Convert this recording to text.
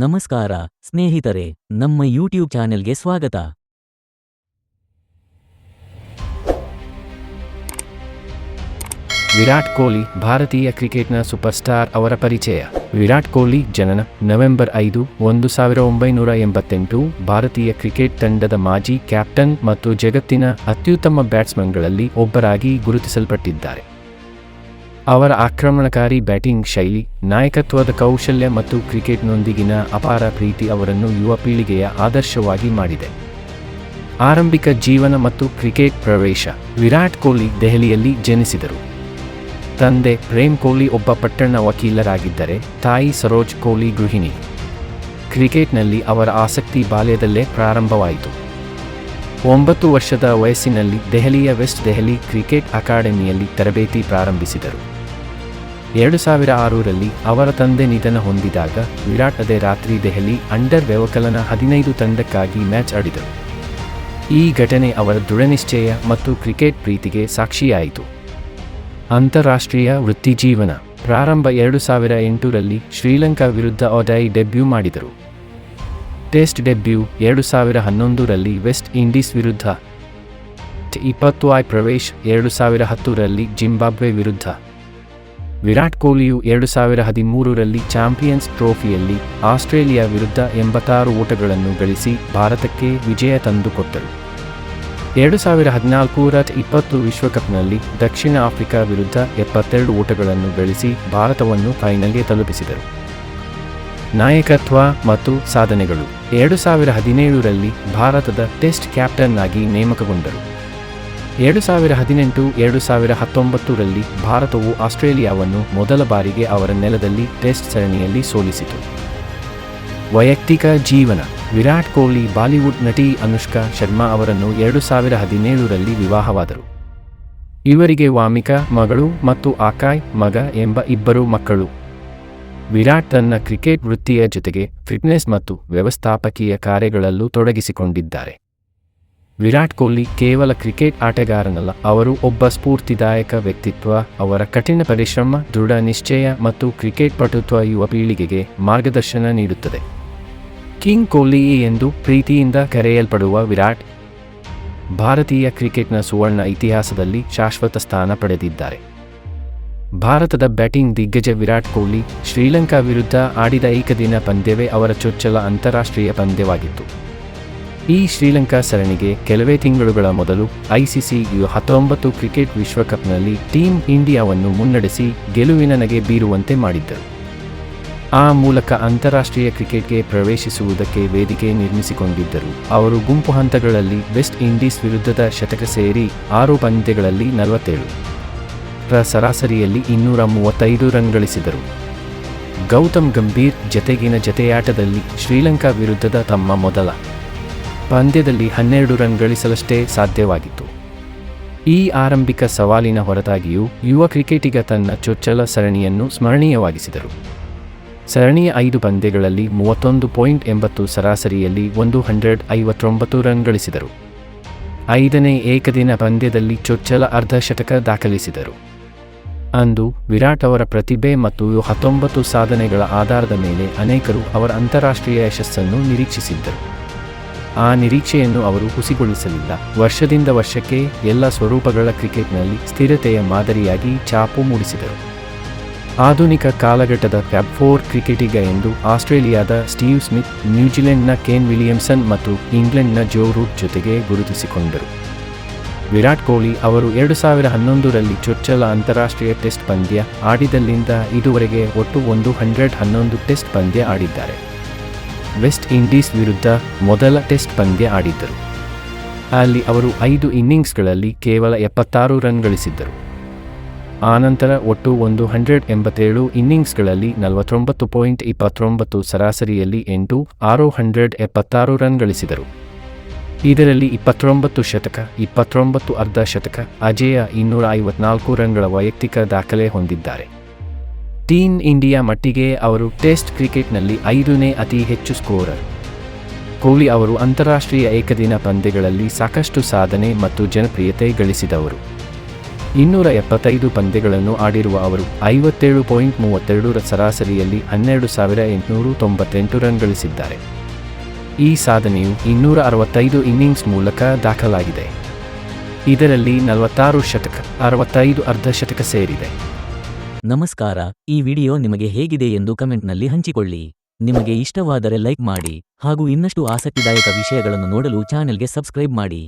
ನಮಸ್ಕಾರ, ಸ್ನೇಹಿತರೆ, ನಮ್ಮ ಯೂಟ್ಯೂಬ್ ಚಾನೆಲ್ಗೆ ಸ್ವಾಗತ. ವಿರಾಟ್ ಕೊಹ್ಲಿ, ಭಾರತೀಯ ಕ್ರಿಕೆಟ್ನ ಸೂಪರ್ ಸ್ಟಾರ್ ಅವರ ಪರಿಚಯ. ವಿರಾಟ್ ಕೊಹ್ಲಿ, ಜನನ ನವೆಂಬರ್ ಐದು, ಒಂದು ಸಾವಿರ ಒಂಬೈನೂರ ಎಂಬತ್ತೆಂಟು, ಭಾರತೀಯ ಕ್ರಿಕೆಟ್ ತಂಡದ ಮಾಜಿ ಕ್ಯಾಪ್ಟನ್ ಮತ್ತು ಜಗತ್ತಿನ ಅತ್ಯುತ್ತಮ ಬ್ಯಾಟ್ಸ್ಮನ್ಗಳಲ್ಲಿ ಒಬ್ಬರಾಗಿ ಗುರುತಿಸಲ್ಪಟ್ಟಿದ್ದಾರೆ. ಅವರ ಆಕ್ರಮಣಕಾರಿ ಬ್ಯಾಟಿಂಗ್ ಶೈಲಿ, ನಾಯಕತ್ವದ ಕೌಶಲ್ಯ ಮತ್ತು ಕ್ರಿಕೆಟ್ನೊಂದಿಗಿನ ಅಪಾರ ಪ್ರೀತಿ ಅವರನ್ನು ಯುವ ಪೀಳಿಗೆಯ ಆದರ್ಶವಾಗಿ ಮಾಡಿದೆ. ಆರಂಭಿಕ ಜೀವನ ಮತ್ತು ಕ್ರಿಕೆಟ್ ಪ್ರವೇಶ, ವಿರಾಟ್ ಕೊಹ್ಲಿ ದೆಹಲಿಯಲ್ಲಿ ಜನಿಸಿದರು. ತಂದೆ ಪ್ರೇಮ್ ಕೊಹ್ಲಿ ಒಬ್ಬ ಪಟ್ಟಣ ವಕೀಲರಾಗಿದ್ದರೆ ತಾಯಿ ಸರೋಜ್ ಕೊಹ್ಲಿ ಗೃಹಿಣಿ. ಕ್ರಿಕೆಟ್ನಲ್ಲಿ ಅವರ ಆಸಕ್ತಿ ಬಾಲ್ಯದಲ್ಲೇ ಪ್ರಾರಂಭವಾಯಿತು. ಒಂಬತ್ತು ವರ್ಷದ ವಯಸ್ಸಿನಲ್ಲಿ ದೆಹಲಿಯ ವೆಸ್ಟ್ ದೆಹಲಿ ಕ್ರಿಕೆಟ್ ಅಕಾಡೆಮಿಯಲ್ಲಿ ತರಬೇತಿ ಪ್ರಾರಂಭಿಸಿದರು. ಎರಡು ಸಾವಿರ ಆರರಲ್ಲಿ ಅವರ ತಂದೆ ನಿಧನ ಹೊಂದಿದಾಗ ವಿರಾಟ್ ಅದೇ ರಾತ್ರಿ ದೆಹಲಿ ಅಂಡರ್ ವ್ಯವಕಲನ ಹದಿನೈದು ತಂಡಕ್ಕಾಗಿ ಮ್ಯಾಚ್ ಆಡಿದರು. ಈ ಘಟನೆ ಅವರ ದೃಢನಿಶ್ಚಯ ಮತ್ತು ಕ್ರಿಕೆಟ್ ಪ್ರೀತಿಗೆ ಸಾಕ್ಷಿಯಾಯಿತು. ಅಂತಾರಾಷ್ಟ್ರೀಯ ವೃತ್ತಿಜೀವನ ಪ್ರಾರಂಭ ಎರಡು ಸಾವಿರ ಎಂಟರಲ್ಲಿ ಶ್ರೀಲಂಕಾ ವಿರುದ್ಧ ಒಡೈ ಡೆಬ್ಯೂ ಮಾಡಿದರು. ಟೆಸ್ಟ್ ಡೆಬ್ಯೂ ಎರಡು ಸಾವಿರ ಹನ್ನೊಂದರಲ್ಲಿ ವೆಸ್ಟ್ ಇಂಡೀಸ್ ವಿರುದ್ಧ, ಇಪ್ಪತ್ತು ಆಯ್ ಪ್ರವೇಶ್ ಎರಡು ಸಾವಿರ ಹತ್ತರಲ್ಲಿ ಜಿಂಬಾಬ್ವೆ ವಿರುದ್ಧ ವಿರಾಟ್ ಕೊಹ್ಲಿಯು ಎರಡು ಸಾವಿರ ಹದಿಮೂರರಲ್ಲಿ ಚಾಂಪಿಯನ್ಸ್ ಟ್ರೋಫಿಯಲ್ಲಿ ಆಸ್ಟ್ರೇಲಿಯಾ ವಿರುದ್ಧ ಎಂಬತ್ತಾರು ಓಟಗಳನ್ನು ಗಳಿಸಿ ಭಾರತಕ್ಕೆ ವಿಜಯ ತಂದುಕೊಟ್ಟರು. ಎರಡು ಸಾವಿರ ಹದಿನಾಲ್ಕೂರ ಇಪ್ಪತ್ತು ವಿಶ್ವಕಪ್ನಲ್ಲಿ ದಕ್ಷಿಣ ಆಫ್ರಿಕಾ ವಿರುದ್ಧ ಎಪ್ಪತ್ತೆರಡು ಓಟಗಳನ್ನು ಗಳಿಸಿ ಭಾರತವನ್ನು ಫೈನಲ್ಗೆ ತಲುಪಿಸಿದರು. ನಾಯಕತ್ವ ಮತ್ತು ಸಾಧನೆಗಳು. ಎರಡು ಸಾವಿರ ಹದಿನೇಳರಲ್ಲಿ ಭಾರತದ ಟೆಸ್ಟ್ ಕ್ಯಾಪ್ಟನ್ ಆಗಿ ನೇಮಕಗೊಂಡರು. ಎರಡು ಸಾವಿರ ಹದಿನೆಂಟು, ಎರಡು ಸಾವಿರ ಹತ್ತೊಂಬತ್ತರಲ್ಲಿ ಭಾರತವು ಆಸ್ಟ್ರೇಲಿಯಾವನ್ನು ಮೊದಲ ಬಾರಿಗೆ ಅವರ ನೆಲದಲ್ಲಿ ಟೆಸ್ಟ್ ಸರಣಿಯಲ್ಲಿ ಸೋಲಿಸಿತು. ವೈಯಕ್ತಿಕ ಜೀವನ, ವಿರಾಟ್ ಕೊಹ್ಲಿ, ಬಾಲಿವುಡ್ ನಟಿ ಅನುಷ್ಕಾ ಶರ್ಮಾ ಅವರನ್ನು ಎರಡು ಸಾವಿರ ಹದಿನೇಳರಲ್ಲಿ ವಿವಾಹವಾದರು. ಇವರಿಗೆ ವಾಮಿಕಾ, ಮಗಳು ಮತ್ತು ಆಕಾಯ್, ಮಗ ಎಂಬ ಇಬ್ಬರು ಮಕ್ಕಳು. ವಿರಾಟ್ ತನ್ನ ಕ್ರಿಕೆಟ್ ವೃತ್ತಿಯ ಜೊತೆಗೆ ಫಿಟ್ನೆಸ್ ಮತ್ತು ವ್ಯವಸ್ಥಾಪಕೀಯ ಕಾರ್ಯಗಳಲ್ಲೂ ತೊಡಗಿಸಿಕೊಂಡಿದ್ದಾರೆ. ವಿರಾಟ್ ಕೊಹ್ಲಿ ಕೇವಲ ಕ್ರಿಕೆಟ್ ಆಟಗಾರನಲ್ಲ, ಅವರು ಒಬ್ಬ ಸ್ಫೂರ್ತಿದಾಯಕ ವ್ಯಕ್ತಿತ್ವ, ಅವರ ಕಠಿಣ ಪರಿಶ್ರಮ, ದೃಢ ನಿಶ್ಚಯ ಮತ್ತು ಕ್ರಿಕೆಟ್ ಪಟುತ್ವ ಯುವ ಪೀಳಿಗೆಗೆ ಮಾರ್ಗದರ್ಶನ ನೀಡುತ್ತದೆ. ಕಿಂಗ್ ಕೊಹ್ಲಿ ಎಂದು ಪ್ರೀತಿಯಿಂದ ಕರೆಯಲ್ಪಡುವ ವಿರಾಟ್, ಭಾರತೀಯ ಕ್ರಿಕೆಟ್ನ ಸುವರ್ಣ ಇತಿಹಾಸದಲ್ಲಿ ಶಾಶ್ವತ ಸ್ಥಾನ ಪಡೆದಿದ್ದಾರೆ. ಭಾರತದ ಬ್ಯಾಟಿಂಗ್ ದಿಗ್ಗಜ ವಿರಾಟ್ ಕೊಹ್ಲಿ, ಶ್ರೀಲಂಕಾ ವಿರುದ್ಧ ಆಡಿದ ಏಕದಿನ ಪಂದ್ಯವೇ ಅವರ ಚೊಚ್ಚಲ ಅಂತಾರಾಷ್ಟ್ರೀಯ ಪಂದ್ಯವಾಗಿತ್ತು. ಈ ಶ್ರೀಲಂಕಾ ಸರಣಿಗೆ ಕೆಲವೇ ತಿಂಗಳುಗಳ ಮೊದಲು ಐಸಿಸಿ ಯು ಹತ್ತೊಂಬತ್ತು ಕ್ರಿಕೆಟ್ ವಿಶ್ವಕಪ್ನಲ್ಲಿ ಟೀಂ ಇಂಡಿಯಾವನ್ನು ಮುನ್ನಡೆಸಿ ಗೆಲುವಿನ ನಗೆ ಬೀರುವಂತೆ ಮಾಡಿದ್ದರು ಆ ಮೂಲಕ ಅಂತಾರಾಷ್ಟ್ರೀಯ ಕ್ರಿಕೆಟ್ಗೆ ಪ್ರವೇಶಿಸುವುದಕ್ಕೆ ವೇದಿಕೆ ನಿರ್ಮಿಸಿಕೊಂಡಿದ್ದರು. ಅವರು ಗುಂಪು ಹಂತಗಳಲ್ಲಿ ವೆಸ್ಟ್ ಇಂಡೀಸ್ ವಿರುದ್ಧದ ಶತಕ ಸೇರಿ ಆರು ಪಂದ್ಯಗಳಲ್ಲಿ ನಲವತ್ತೇಳು ರ ಸರಾಸರಿಯಲ್ಲಿ ಇನ್ನೂರ ಮೂವತ್ತೈದು ರನ್ ಗಳಿಸಿದರು. ಗೌತಮ್ ಗಂಭೀರ್ ಜತೆಗಿನ ಜತೆಯಾಟದಲ್ಲಿ ಶ್ರೀಲಂಕಾ ವಿರುದ್ಧದ ತಮ್ಮ ಮೊದಲ ಪಂದ್ಯದಲ್ಲಿ ಹನ್ನೆರಡು ರನ್ ಗಳಿಸಲಷ್ಟೇ ಸಾಧ್ಯವಾಗಿತ್ತು. ಈ ಆರಂಭಿಕ ಸವಾಲಿನ ಹೊರತಾಗಿಯೂ ಯುವ ಕ್ರಿಕೆಟಿಗ ತನ್ನ ಚೊಚ್ಚಲ ಸರಣಿಯನ್ನು ಸ್ಮರಣೀಯವಾಗಿಸಿದರು. ಸರಣಿಯ ಐದು ಪಂದ್ಯಗಳಲ್ಲಿ ಮೂವತ್ತೊಂದು ಪಾಯಿಂಟ್ ಎಂಬತ್ತು ಸರಾಸರಿಯಲ್ಲಿ ಒಂದು ಹಂಡ್ರೆಡ್ ಐವತ್ತೊಂಬತ್ತು ರನ್ ಗಳಿಸಿದರು. ಐದನೇ ಏಕದಿನ ಪಂದ್ಯದಲ್ಲಿ ಚೊಚ್ಚಲ ಅರ್ಧಶತಕ ದಾಖಲಿಸಿದರು. ಅಂದು ವಿರಾಟ್ ಅವರ ಪ್ರತಿಭೆ ಮತ್ತು ಹತ್ತೊಂಬತ್ತು ಸಾಧನೆಗಳ ಆಧಾರದ ಮೇಲೆ ಅನೇಕರು ಅವರ ಅಂತಾರಾಷ್ಟ್ರೀಯ ಯಶಸ್ಸನ್ನು ನಿರೀಕ್ಷಿಸಿದ್ದರು. ಆ ನಿರೀಕ್ಷೆಯನ್ನು ಅವರು ಹುಸಿಗೊಳಿಸಲಿಲ್ಲ. ವರ್ಷದಿಂದ ವರ್ಷಕ್ಕೆ ಎಲ್ಲ ಸ್ವರೂಪಗಳ ಕ್ರಿಕೆಟ್ನಲ್ಲಿ ಸ್ಥಿರತೆಯ ಮಾದರಿಯಾಗಿ ಛಾಪು ಮೂಡಿಸಿದರು. ಆಧುನಿಕ ಕಾಲಘಟ್ಟದ ಫ್ಯಾಬ್ ಫೋರ್ ಕ್ರಿಕೆಟಿಗ ಎಂದು ಆಸ್ಟ್ರೇಲಿಯಾದ ಸ್ಟೀವ್ ಸ್ಮಿತ್, ನ್ಯೂಜಿಲೆಂಡ್ನ ಕೇನ್ ವಿಲಿಯಮ್ಸನ್ ಮತ್ತು ಇಂಗ್ಲೆಂಡ್ನ ಜೋ ರೂಟ್ ಜೊತೆಗೆ ಗುರುತಿಸಿಕೊಂಡರು. ವಿರಾಟ್ ಕೊಹ್ಲಿ ಅವರು ಎರಡು ಸಾವಿರ ಹನ್ನೊಂದರಲ್ಲಿ ಚೊಚ್ಚಲ ಅಂತಾರಾಷ್ಟ್ರೀಯ ಟೆಸ್ಟ್ ಪಂದ್ಯ ಆಡಿದಲ್ಲಿಂದ ಇದುವರೆಗೆ ಒಟ್ಟು ಒಂದು ಹಂಡ್ರೆಡ್ ಹನ್ನೊಂದು ಟೆಸ್ಟ್ ಪಂದ್ಯ ಆಡಿದ್ದಾರೆ. ವೆಸ್ಟ್ ಇಂಡೀಸ್ ವಿರುದ್ಧ ಮೊದಲ ಟೆಸ್ಟ್ ಪಂದ್ಯ ಆಡಿದ್ದರು. ಅಲ್ಲಿ ಅವರು ಐದು ಇನ್ನಿಂಗ್ಸ್ಗಳಲ್ಲಿ ಕೇವಲ ಎಪ್ಪತ್ತಾರು ರನ್ ಗಳಿಸಿದ್ದರು. ಆನಂತರ ಒಟ್ಟು ಒಂದು ಹಂಡ್ರೆಡ್ ಎಂಬತ್ತೇಳು ಇನ್ನಿಂಗ್ಸ್ಗಳಲ್ಲಿ ನಲವತ್ತೊಂಬತ್ತು ಪಾಯಿಂಟ್ ಇಪ್ಪತ್ತೊಂಬತ್ತು ಸರಾಸರಿಯಲ್ಲಿ ಎಂಟು, ಆರು ಹಂಡ್ರೆಡ್ ಎಪ್ಪತ್ತಾರು ರನ್ ಗಳಿಸಿದರು. ಇದರಲ್ಲಿ ಇಪ್ಪತ್ತೊಂಬತ್ತು ಶತಕ, ಇಪ್ಪತ್ತೊಂಬತ್ತು ಅರ್ಧ ಶತಕ, ಅಜೇಯ ಇನ್ನೂರ ಐವತ್ನಾಲ್ಕು ರನ್ಗಳ ವೈಯಕ್ತಿಕ ದಾಖಲೆ ಹೊಂದಿದ್ದಾರೆ. ಟೀಮ್ ಇಂಡಿಯಾ ಮಟ್ಟಿಗೆ ಅವರು ಟೆಸ್ಟ್ ಕ್ರಿಕೆಟ್ನಲ್ಲಿ ಐದನೇ ಅತಿ ಹೆಚ್ಚು ಸ್ಕೋರರ್. ಕೊಹ್ಲಿ ಅವರು ಅಂತಾರಾಷ್ಟ್ರೀಯ ಏಕದಿನ ಪಂದ್ಯಗಳಲ್ಲಿ ಸಾಕಷ್ಟು ಸಾಧನೆ ಮತ್ತು ಜನಪ್ರಿಯತೆ ಗಳಿಸಿದವರು. ಇನ್ನೂರ ಎಪ್ಪತ್ತೈದು ಪಂದ್ಯಗಳನ್ನು ಆಡಿರುವ ಅವರು ಐವತ್ತೇಳು ಪಾಯಿಂಟ್ ಮೂವತ್ತೆರಡರ ಸರಾಸರಿಯಲ್ಲಿ ಹನ್ನೆರಡು ಸಾವಿರ ಎಂಟುನೂರು ತೊಂಬತ್ತೆಂಟು ರನ್ ಗಳಿಸಿದ್ದಾರೆ. ಈ ಸಾಧನೆಯು ಇನ್ನೂರ ಅರವತ್ತೈದು ಇನ್ನಿಂಗ್ಸ್ ಮೂಲಕ ದಾಖಲಾಗಿದೆ. ಇದರಲ್ಲಿ ನಲವತ್ತಾರು ಶತಕ, ಅರವತ್ತೈದು ಅರ್ಧಶತಕ ಸೇರಿದೆ. ನಮಸ್ಕಾರ, ಈ ವಿಡಿಯೋ ನಿಮಗೆ ಹೇಗಿದೆ ಎಂದು ಕಮೆಂಟ್ನಲ್ಲಿ ಹಂಚಿಕೊಳ್ಳಿ. ನಿಮಗೆ ಇಷ್ಟವಾದರೆ ಲೈಕ್ ಮಾಡಿ ಹಾಗೂ ಇನ್ನಷ್ಟು ಆಸಕ್ತಿದಾಯಕ ವಿಷಯಗಳನ್ನು ನೋಡಲು ಚಾನೆಲ್ಗೆ ಸಬ್ಸ್ಕ್ರೈಬ್ ಮಾಡಿ.